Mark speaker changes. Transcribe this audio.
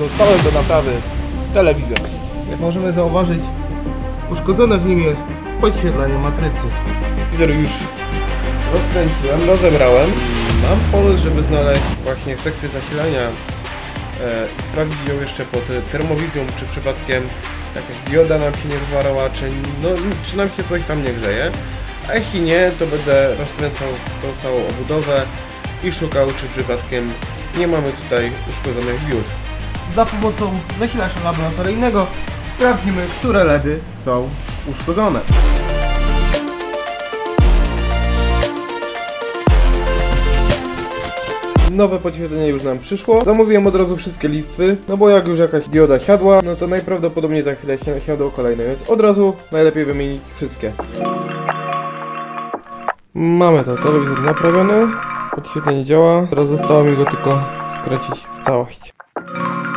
Speaker 1: dostałem do naprawy telewizor. Jak możemy zauważyć, uszkodzone w nim jest podświetlenie matrycy. Telewizor już rozkręciłem, rozebrałem. Mam pomysł, żeby znaleźć właśnie sekcję zasilania e, i sprawdzić ją jeszcze pod termowizją, czy przypadkiem jakaś dioda nam się nie zwarła, czy, no, czy nam się coś tam nie grzeje. A jeśli nie, to będę rozkręcał tą całą obudowę i szukał, czy przypadkiem nie mamy tutaj uszkodzonych diod. Za pomocą zasilacza laboratoryjnego sprawdzimy, które LEDy są uszkodzone. Nowe podświetlenie już nam przyszło. Zamówiłem od razu wszystkie listwy, no bo jak już jakaś dioda siadła, no to najprawdopodobniej za chwilę się siadą kolejne, więc od razu najlepiej wymienić wszystkie. Mamy to, telewizor naprawiony, podświetlenie działa, teraz zostało mi go tylko skręcić w całość.